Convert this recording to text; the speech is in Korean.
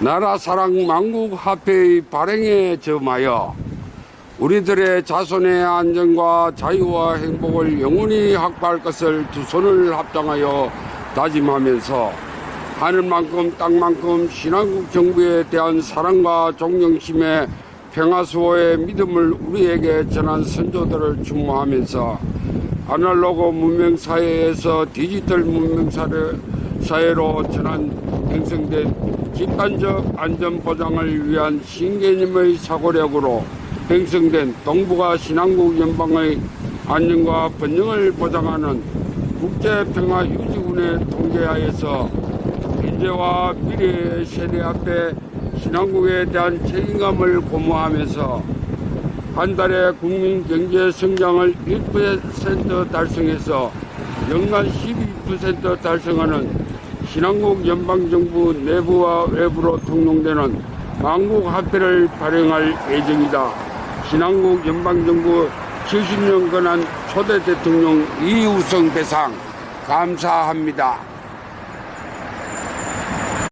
나라 사랑 만국 화폐의 발행에 점하여 우리들의 자손의 안전과 자유와 행복을 영원히 확보할 것을 두 손을 합장하여 다짐하면서 하늘만큼 땅만큼 신한국 정부에 대한 사랑과 존경심에 평화수호의 믿음을 우리에게 전한 선조들을 추모하면서 아날로그 문명 사회에서 디지털 문명 사회- 사회로 전환 형성된 집단적 안전 보장을 위한 신개념의 사고력으로 형성된 동북아 신한국 연방의 안전과 번영을 보장하는 국제평화유지군의 통제하에서 현재와 미래의 세대 앞에 신한국에 대한 책임감을 고무하면서 한 달에 국민 경제 성장을 1% 달성해서 연간 12% 달성하는 신한국 연방정부 내부와 외부로 통용되는 만국 화폐를 발행할 예정이다. 신한국 연방정부 70년 권한 초대 대통령 이우성 대상 감사합니다.